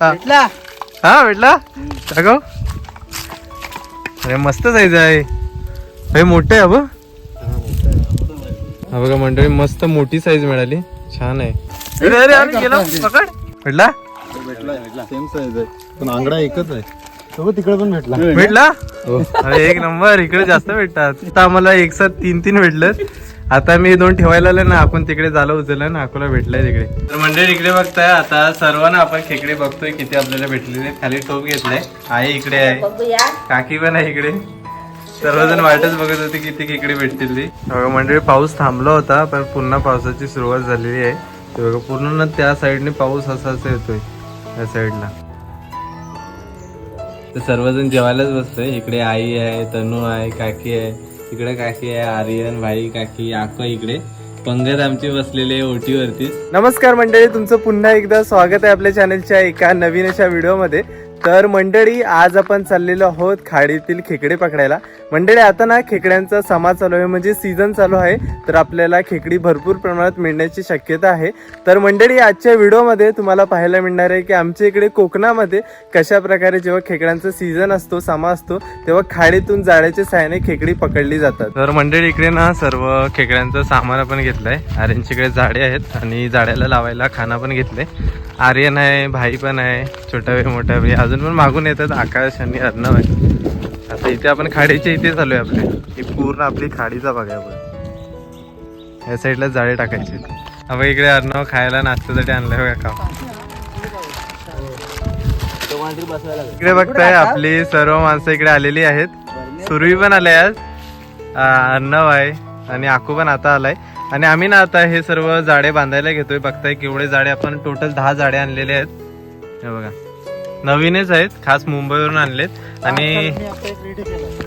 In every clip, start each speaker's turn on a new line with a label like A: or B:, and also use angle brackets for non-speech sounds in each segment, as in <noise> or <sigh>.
A: हा.
B: भेटला.
A: हा भेटला? दाखव अरे मस्त साईज आहे. हे मोठे आहे अबो. हा बघा मंडळी मस्त मोठी साईज मिळाली. छान आहे. अरे अरे अरे गेला. पकड. भेटला?
C: सेम साईज आहे. पण आंगडा एकच आहे. तो तिकडे पण भेटला.
A: भेटला? अरे एक नंबर. इकडे जास्त भेटतात. आता आम्हाला एक साथ तीन तीन भेटलं आता मी दोन ठेवायला आले ना आपण तिकडे झालं उचललं ना अकोला भेटलाय तिकडे. तर मंडळी इकडे बघताय आता सर्वांना आपण खेकडे बघतोय किती आपल्याला भेटलेले. खाली टोप घेतलाय. आई इकडे आहे. काकी पण आहे इकडे. सर्वजण वाटच बघत होते किती खेकडे भेटतील ती. बघा मंडळी पाऊस थांबला होता पण पुन्हा पावसाची सुरुवात झालेली आहे. ते बघा पूर्ण त्या साईडने पाऊस असा असा येतोय त्या साईडला. तर सर्वजण जेवायलाच बसतोय. इकडे आई आहे तनू आहे काकी आहे. इकडे काकी आहे आर्यन भाई काकी आको इकडे. पंगत आमचे बसलेले ओटीवरती. नमस्कार मंडळी तुमचं पुन्हा एकदा स्वागत आहे आपल्या चॅनलच्या एका नवीन अशा व्हिडिओमध्ये तर मंडळी आज आपण चाललेलो आहोत खाडीतील खेकडे पकडायला. मंडळी आता ना खेकड्यांचा समाज चालू आहे म्हणजे सीझन चालू आहे तर आपल्याला खेकडी भरपूर प्रमाणात मिळण्याची शक्यता आहे. तर मंडळी आजच्या व्हिडिओमध्ये तुम्हाला पाहायला मिळणार आहे की आमच्या इकडे कोकणामध्ये कशा प्रकारे जेव्हा खेकड्यांचा सीझन असतो समा असतो तेव्हा खाडीतून जाळ्याच्या साहाय्याने खेकडी पकडली जातात. तर मंडळी इकडे ना सर्व खेकड्यांचं सामान आपण घेतलंय. आर्यनच्याकडे जाळे आहेत आणि जाळ्याला लावायला खाना पण घेतलंय आर्यन आहे भाई पण आहे छोटा भाई मोठा भाई अजून पण मागून येतात आकाश आणि अर्णव आहे आता इथे आपण खाडीच्या इथे चालू आहे आपले. ही पूर्ण आपली खाडीचा भाग आहे आपण या साईडला जाळे टाकायचे आपण इकडे अर्णव खायला नाश्त्यासाठी आणलंय बघा का इकडे बघताय आपली सर्व माणसं इकडे आलेली आहेत. सुरवी पण आले आज. अर्णव आहे आणि आकू पण आता आलाय. आणि आम्ही ना आता हे सर्व जाडे बांधायला घेतोय. बघताय केवढे जाडे आपण टोटल दहा जाडे आणलेले आहेत. हे बघा. नवीनच आहेत खास मुंबईवरून आणलेत. आणि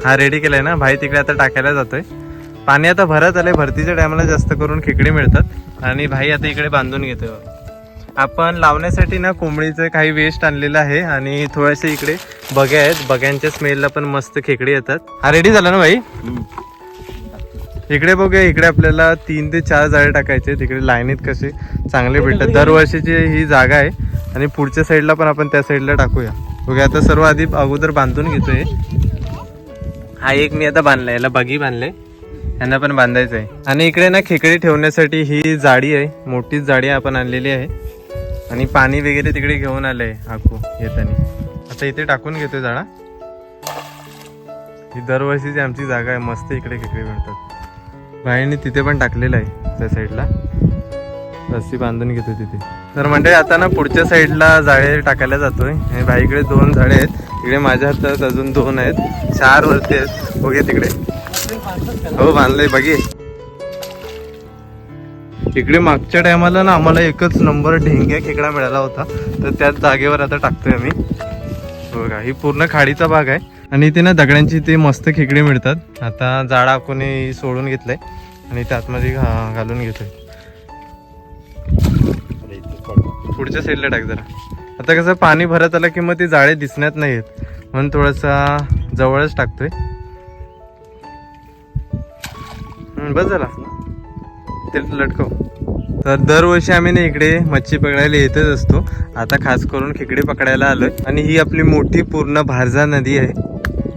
A: हा रेडी केलाय. ना? भाई तिकडे आता टाकायला जातोय. पाणी आता भरत आलंय भरतीच्या टायमाला जास्त करून खेकडे मिळतात. आणि भाई आता इकडे बांधून घेतोय. आपण लावण्यासाठी ना कोंबडीचं काही वेस्ट आणलेलं आहे आणि थोडेसे इकडे बग्या आहेत. बग्यांच्या स्मेलला पण मस्त खेकडे येतात. हा रेडी झाला ना भाई? इकडे बघूया इकडे आपल्याला तीन ते चार जाळे टाकायचे तिकडे लाईनीत कसे चांगले भेटतात. दरवर्षीची ही जागा आहे. आणि पुढच्या साईडला पण आपण त्या साईडला टाकूया. बघा आता सर्व आधी अगोदर बांधून घेतोय. हा एक मी आता बांधलाय याला बगी बांधले यांना पण बांधायचं आहे आणि इकडे ना खेकडे ठेवण्यासाठी ही जाडी आहे मोठीच जाडी आपण आणलेली आहे. आणि पाणी वगैरे तिकडे घेऊन आलंय आखू येताना. आता इथे टाकून घेतोय झाडा. ही दरवर्षीची आमची जागा आहे मस्त इकडे खेकडे मिळतात. भाईने तिथे पण टाकलेलं आहे त्या साईडला. रस्सी बांधून घेतो तिथे. तर म्हणजे आता ना पुढच्या साईडला जाळे टाकायला जातोय. आणि भाईकडे दोन झाडे आहेत. इकडे माझ्या हातात अजून दोन आहेत. चार वरती आहेत. बघे तिकडे. हो बांधलंय. बघे. इकडे मागच्या टायमाला ना आम्हाला एकच नंबर ढेंग्या खेकडा मिळाला होता. तर त्याच जागेवर आता टाकतोय आम्ही. बघा ही पूर्ण खाडीचा भाग आहे. आणि इथे ना दगड्यांची ते मस्त खेकडे मिळतात. आता जाळा कोणी सोडून घेतलंय. आणि ते आतमध्ये घा- घालून घेतोय. पुढच्या साईडला टाक जरा. आता कसं पाणी भरत आलं की मग ते जाळे दिसण्यात नाही आहेत म्हणून थोडासा जवळच टाकतोय. बस झाला. ते लटकव. तर दरवर्षी आम्ही ना इकडे मच्छी पकडायला येतच असतो. आता खास करून खेकडे पकडायला आलोय. आणि ही आपली मोठी पूर्ण भारजा नदी आहे.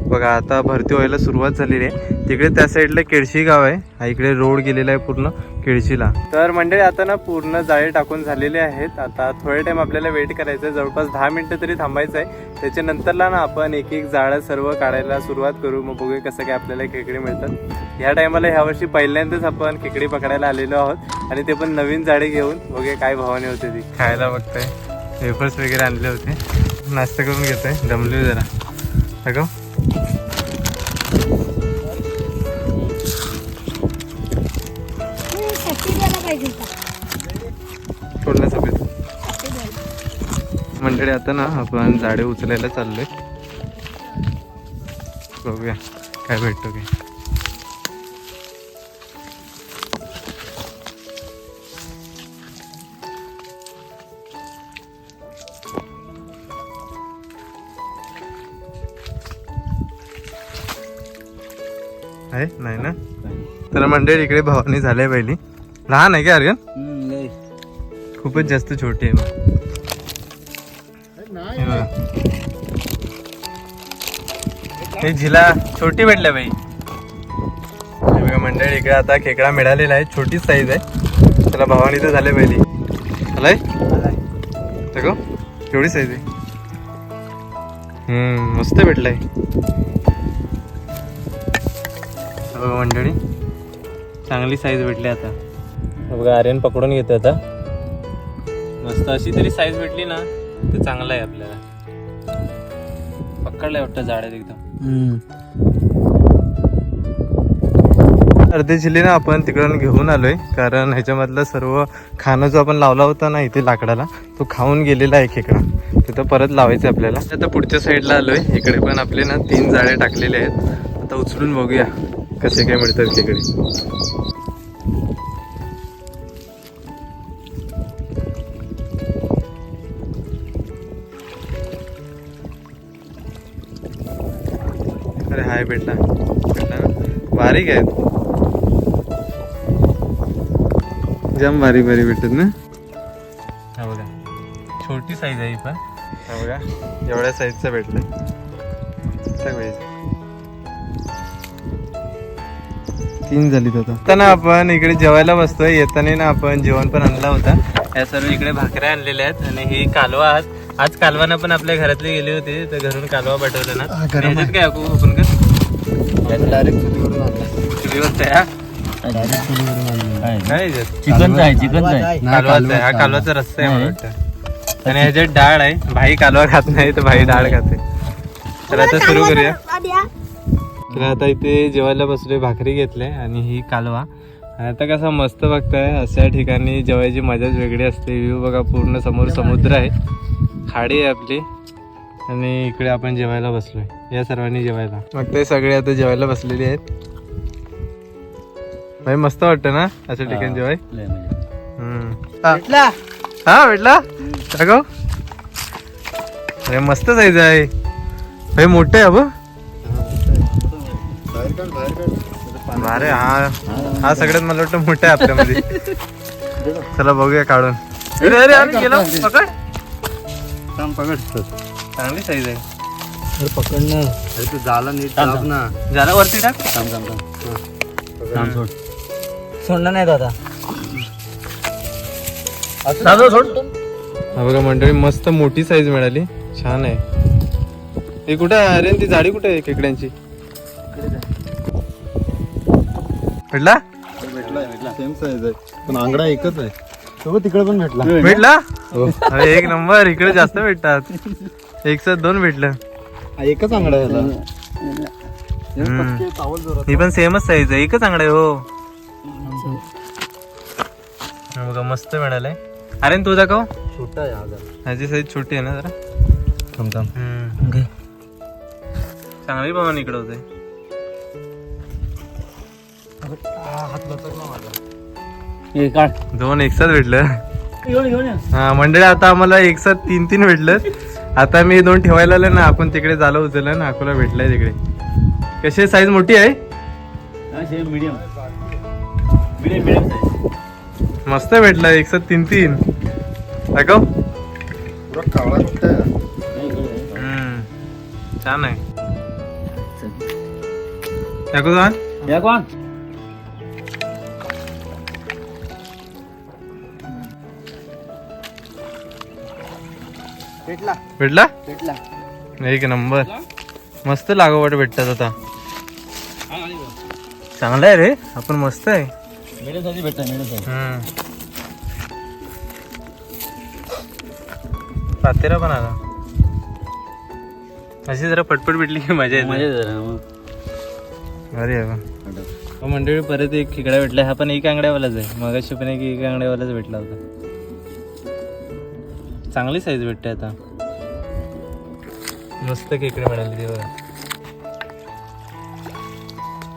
A: बघा आता भरती व्हायला सुरुवात झालेली आहे. तिकडे त्या साईडला केळशी गाव आहे. हा इकडे रोड गेलेला आहे पूर्ण केळशीला. तर मंडळी आता ना पूर्ण जाळे टाकून झालेले आहेत. आता थोडे टाइम आपल्याला वेट करायचं आहे जवळपास दहा मिनिटं तरी थांबायचं आहे त्याच्यानंतरला ना आपण एक एक जाळं सर्व काढायला सुरुवात करू. मग बघूया कसं काय आपल्याला खेकडे मिळतात. ह्या टायमाला ह्या वर्षी पहिल्यांदाच आपण खेकडे पकडायला आलेलो आहोत. आणि ते पण नवीन जाळे घेऊन बघूया काय भावाने होते ती. खायला बघताय. वेफर्स वगैरे आणले होते. नाश्ता करून घेतोय. दमले जरा. अगं मंडळी आता ना आपण झाडे उचलायला चाललोय. बघूया काय भेटतो काय आहे? नाही ना? तर मंडळी इकडे भवानी झाले पहिली. लहान आहे का अर्गन खूपच जास्त छोटी आहे हे झिला छोटी भेटल्या बाई. बघा मंडळी इकडे आता खेकडा मिळालेला आहे. छोटी साईज आहे. त्याला भावानी तर झाले पहिली. आलाय? देखो केवढी साईज आहे. हम्म मस्त भेटलाय. बघा मंडळी चांगली साईज भेटली आता. बघा आर्यन पकडून घेतो आता. मस्त अशी तरी साईज भेटली ना ते चांगलं आहे आपल्याला. पकडलंय वाटतं झाड एकदम. अर्धे जिल्हे ना आपण तिकडून घेऊन आलोय. कारण ह्याच्यामधलं सर्व खाणं जो आपण लावला होता ना इथे लाकडाला तो खाऊन गेलेला आहे खेकडा. तिथं परत लावायचं आपल्याला. आता पुढच्या साईडला आलोय. इकडे पण आपले ना तीन जाळे टाकलेले आहेत. आता उचलून बघूया कसे काय मिळतात खेकडे. ना बारीक आहेत. जाम बारीक बारीक भेटतात ना? हा बघा. छोटी साईज आहे पण. हा बघा. एवढ्या साईजचा भेटला. तीन झाली आता. आपण इकडे जेवायला बसतोय. येताना ना आपण जेवण पण आणला होता. या सर्व इकडे भाकऱ्या आणलेल्या आहेत आणि ही कालवा आज. आज कालवाना पण आपल्या घरातले गेले होते. तर घरून कालवा पाठवला ना काय आपण
C: डायरेक्ट चुलीवरून?
B: चिकनचा आहे चिकनचा आहे
A: कालवाचा आहे. हा कालवाचा रस्ता आहे मला वाटतं. आणि ह्याच्यात डाळ आहे. भाई कालवा खात नाही तर भाई डाळ खाते. तर आता सुरू करूया. तर आता इथे जेवायला बसलोय भाकरी घेतले आणि ही कालवा. आणि आता कसं मस्त बघताय अशा ठिकाणी जेवायची मजाच वेगळी असते. व्ह्यू बघा पूर्ण समोर समुद्र आहे. खाडी आहे आपली. आणि इकडे आपण जेवायला बसलोय. या सर्वांनी जेवायला. मग ते सगळे आता जेवायला बसलेले आहेत. भाई मस्त वाटतं ना अशा ठिकाणी जेवाय. हा. भेटला. दाखव अरे मस्त साईज आहे. भाई मोठे आहे अबो.
C: बाहेर काढ बाहेर काढ
A: अरे हा. हा सगळ्यात मला वाटतं मोठा आहे आपल्यामध्ये. <laughs> चला बघूया काढून. अरे अरे गेला. पकड.
C: पकड.
A: चांगली साईज आहे.
C: अरे पकड ना. अरे तू झाला नीट
B: थांब,
C: दाब ना.
A: झाला वरती टाक.
B: थांब थांब थांब. थांब सोड.
D: सोडणार नाही दादा.
B: दादा सोड.
A: हा बघा मंडळी मस्त मोठी साईज मिळाली. छान आहे. हे कुठे आहे? अरे ती जाडी कुठे आहे खेकड्यांची? भेटला?
C: भेटला सेम साईज आहे. पण आंगडा एकच आहे. तो तिकडे पण भेटला.
A: भेटला? अरे एक नंबर इकडे जास्त भेटतात. एक साथ दोन भेटलं
C: एकच आंगडा आहे याला.
A: हम्म.
C: पटके चावल जोरात.
A: ही पण सेमच साईज आहे एकच आंगडा आहे हो हा बघा मस्त मिळालंय अरे तू दाखव
C: छोटा आहे हा जरा.
A: ह्याची साईज छोटी आहे ना जरा
C: थांब थांब
A: हम्म. चांगली प्रमाण इकडे होते
B: हे काढ
A: दोन एकसाथ भेटलं
B: घेऊन घेऊन ये.
A: हा मंडळी आता आम्हाला एक साथ तीन तीन भेटलं आता मी दोन ठेवायला आलो ना आपण तिकडे झालं उचललं ना अकोला भेटलाय तिकडे. कशी साईज मोठी आहे?
B: हा, मीडियम
A: मस्त भेटला एक साथ तीन तीन. दाखव. छान आहे. दाखव
D: भेटला.
A: भेटला?
D: भेटला.
A: एक नंबर. मस्त लागवड भेटतात आता. चांगलं आहे रे. आपण मस्त आहे.
B: भेटतात.
A: पातेरा पण आला. अशी जरा पटपट भेटली की मजा येते.
B: मजा जरा.
A: अरे वा. मंडळी परत एक खेकडा भेटला. हा पण एक आंगड्यावालाच आहे. मगाशी पण एक एक आंगड्यावालाच भेटला होता. चांगली साईज भेटते आता. मस्त खेकडे मिळाली ती बघा.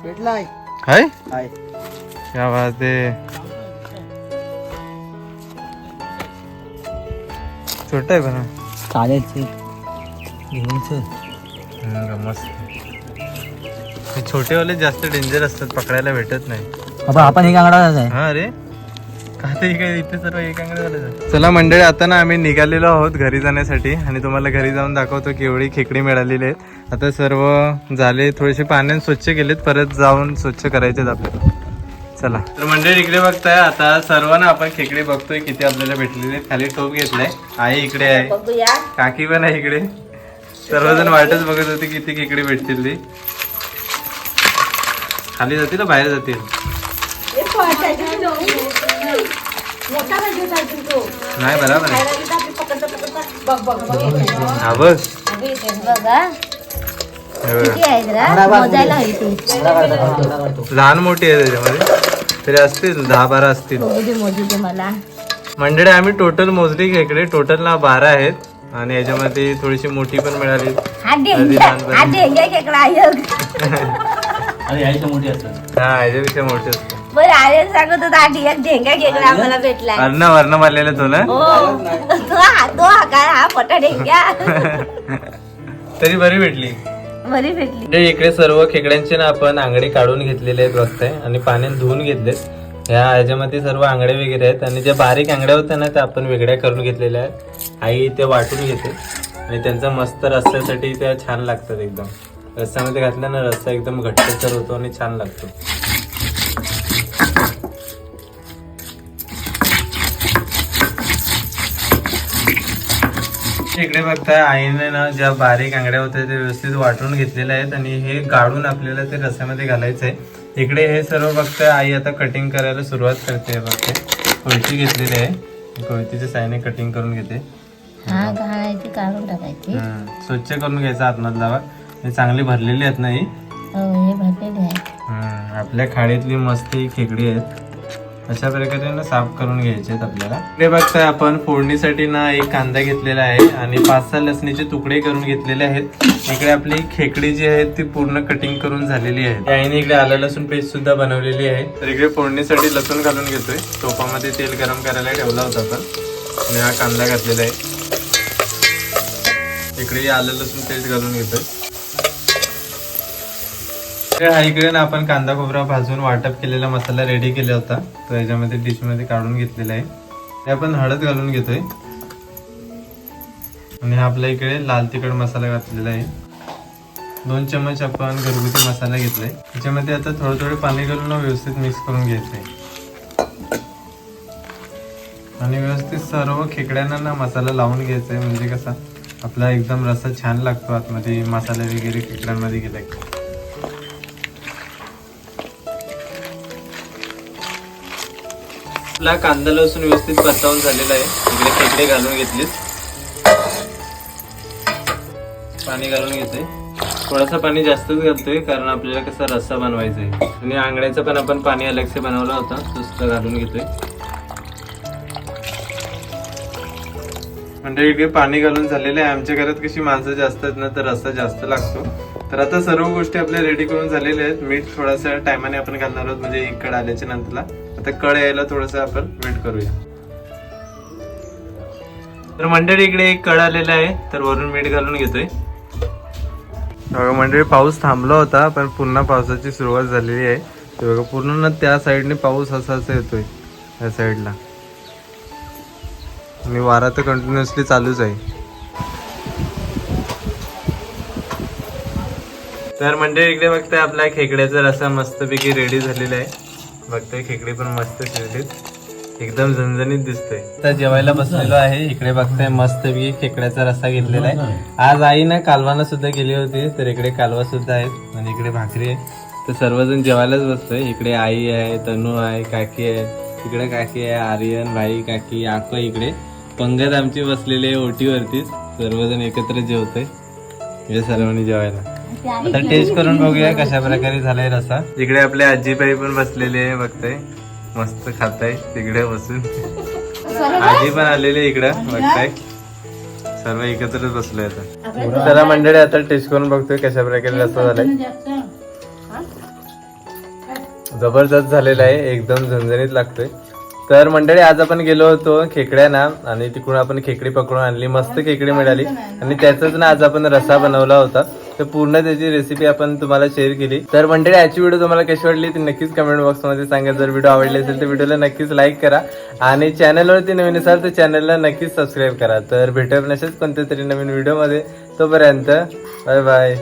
D: भेटलाय
A: हाय
D: हाय
A: क्या बात आहे छोटा आहे पण. हा.
D: चालेल ते. घेऊन चल.
A: हम्म, मस्त. हे छोटेवाले जास्त डेंजर असतात पकडायला भेटत नाही.
D: आपण आपण एक आंगडा आहे
A: हा अरे आता इकडे इथे सर्व एकांकडे झालं चला मंडळी आता ना आम्ही निघालेलो आहोत घरी जाण्यासाठी आणि तुम्हाला घरी जाऊन दाखवतो की एवढी खेकडी मिळालेली आहेत. आता सर्व झाले थोडेसे पाण्याने स्वच्छ केलेत परत जाऊन स्वच्छ करायचेत आपल्याला. चला. तर मंडळी इकडे बघताय आता सर्वांना आपण खेकडे बघतोय किती आपल्याला भेटलेले आहेत. खाली टोप घेतलाय. आई इकडे आहे. काकी पण आहे इकडे. सर्वजण वाटच बघत होते किती खेकडे भेटतील. ती खाली जातील बाहेर जातील?
E: मोठा पाहिजे अजून तो.
A: नाही बरोबर आहे.
E: खायला गेलं आपली पकडता पकडता. बघ बघ बघ येतोय.
A: हा बघ
E: अगं येतोय. बघा
A: हे. बघ.
E: किती आहे जरा मोजायला हवी ती.
A: लहान मोठी आहे त्याच्यामध्ये. तरी असतील दहा बारा असतील.
E: मोजू दे मला.
A: मंडळी आम्ही टोटल मोजली खेकडे टोटल ना बारा आहेत. आणि याच्यामध्ये थोडीशी मोठी पण मिळाली.
E: हा
A: आधी
E: डेंग्या
A: लहानपणी.
E: हा डेंग्या खेकडा आहे
B: आणि आईच्या मोठी असतात.
A: हा याच्यापेक्षा मोठी असते
E: बरं आर्यन सांगत होता आधी एक डेंग्या खेकडा आम्हाला भेटलाय.
A: अर्ण वर्ण मारलेलं तुला?
E: हो. तो हा तो हा काय हा मोठा <laughs>
A: तरी बरी भेटली.
E: बरी भेटली.
A: म्हणजे इकडे सर्व खेकड्यांचे ना आपण आंगडे काढून घेतलेले आहेत बघताय आणि पाण्यात धुवून घेतलेत. ह्या ह्याच्यामध्ये सर्व आंगडे वगैरे आहेत आणि ज्या बारीक आंगड्या होत्या ना त्या आपण वेगळ्या करून घेतलेल्या आहेत. आई ते वाटून घेते आणि त्यांचा मस्त रस्त्यासाठी त्या छान लागतात एकदम. रस्त्यामध्ये घातल्या ना रस्ता एकदम घट्टसर होतो आणि छान लागतो. इकडे बघताय आईने ना ज्या बारीक आंगड्या होत्या ते व्यवस्थित वाटून घेतलेल्या आहेत आणि हे गाळून आपल्याला ते रस्त्यामध्ये घालायचं आहे इकडे हे सर्व बघताय आई आता कटिंग करायला सुरुवात करते बघते. कोयती घेतलेली आहे. कोयतीच्या साईने कटिंग करून घेते.
E: हा.
A: स्वच्छ करून घ्यायचा आतमधला भाग हे चांगली भरलेली आहेत ना ही?
E: हो.
A: आपल्या खाडीतली मस्त खेकडी आहेत. अशा प्रकारे ना साफ करून घ्यायचे आहेत आपल्याला. इकडे बघताय आपण फोडणीसाठी ना एक कांदा घेतलेला आहे आणि पाच सहा लसणीचे तुकडे करून घेतलेले आहेत. इकडे आपली खेकडी जी आहे ती पूर्ण कटिंग करून झालेली आहे. आईने इकडे आलं लसूण पेस्ट सुद्धा बनवलेली आहे. तर इकडे फोडणीसाठी लसूण घालून घेतोय. टोपामध्ये तेल गरम करायला ठेवला होता आपण आणि हा कांदा घातलेला आहे. इकडे आलं लसूण पेस्ट घालून घेतोय. हा इकडे ना आपण कांदा खोबरा भाजून वाटप केलेला मसाला रेडी केला होता. तो याच्यामध्ये डिशमध्ये काढून घेतलेला आहे. ते आपण हळद घालून घेतोय. आणि हा आपल्या इकडे लाल तिखट मसाला घातलेला आहे. दोन चमच आपण घरगुती मसाला घेतलाय. त्याच्यामध्ये आता थोडं थोडं पाणी घालून व्यवस्थित मिक्स करून घ्यायचंय. आणि व्यवस्थित सर्व खेकड्यांना ना मसाला लावून घ्यायचा आहे म्हणजे कसा आपला एकदम रसा छान लागतो आतमध्ये. मसाले वगैरे खेकड्यांमध्ये गेला आपला कांदा लसूण व्यवस्थित परतावून झालेला आहे. इकडे खेकडे घालून घेतलीत. पाणी घालून घेतोय. थोडासा पाणी जास्तच घालतोय कारण आपल्याला कसा रस्सा बनवायचा आहे आणि आंगड्याचं पण आपण पाणी अलगसे बनवला होता तो सुद्धा घालून घेतोय. म्हणजे इकडे पाणी घालून झालेलं आहे. आमच्या घरात कशी माणसं जास्त आहेत ना तर रस्सा जास्त लागतो. तर आता सर्व गोष्टी आपल्या रेडी करून झालेल्या आहेत. मीठ थोडासा टायमाने आपण घालणार आहोत म्हणजे एक आल्याच्या नंतरला. आता कळ यायला थोडस आपण वेट करूया. तर मंडळी इकडे एक कळ आलेला आहे तर वरून मीठ घालून घेतोय. बघा मंडळी पाऊस थांबला होता पण पुन्हा पावसाची सुरुवात झालेली आहे. ते बघा पूर्ण ना त्या साईडने पाऊस असा असा येतोय त्या साईडला. आणि वारा तर कंटिन्युअसली चालूच आहे. तर मंडळी इकडे बघताय आपला खेकड्याचा रसा मस्तपैकी रेडी झालेला आहे. बघताय खेकडे पण मस्त शिजलेत एकदम झणझणीत दिसतोय. तर जेवायला बसलेलो आहे इकडे बघताय मस्तपैकी खेकड्याचा रस्सा घेतलेला आहे. आज आई ना कालवाना सुद्धा गेली होती तर इकडे कालवा सुद्धा आहेत आणि इकडे भाकरी आहे. तर सर्वजण जेवायलाच बसतोय. इकडे आई आहे तनू आहे काकी आहे. इकडे काकी आहे आर्यन भाई काकी आको इकडे. पंगत आमची बसलेली आहे ओटीवरतीच. सर्वजण एकत्र जेवतोय. या सर्वांनी जेवायला. आता टेस्ट करून बघूया कशा प्रकारे झालाय रसा इकडे आपले आजीबाई पण बसलेले आहे बघताय. मस्त खाताय तिकडे बसून. आजी पण आलेली इकडं बघताय. सर्व एकत्रच बसलोय आता चला मंडळी आता टेस्ट करून बघतोय कशा प्रकारे रसा झालाय. जबरदस्त झालेला आहे एकदम झणझणीत लागतोय. तर मंडळी आज आपण गेलो होतो खेकड्याना आणि तिकडून आपण खेकडी पकडून आणली. मस्त खेकडी मिळाली. आणि त्याचाच ना आज आपण रसा बनवला होता. तर पूर्ण त्याची रेसिपी आपण तुम्हाला शेअर केली. तर मंडळी याची व्हिडिओ तुम्हाला कशी वाटली ती नक्कीच कमेंट बॉक्समध्ये सांगा. जर व्हिडिओ आवडली असेल तर व्हिडिओला नक्कीच लाईक करा. आणि चॅनलवरती नवीन असाल तर चॅनलला नक्कीच सबस्क्राईब करा. तर भेटूया नसेच कोणत्या तरी नवीन व्हिडिओमध्ये तोपर्यंत बाय बाय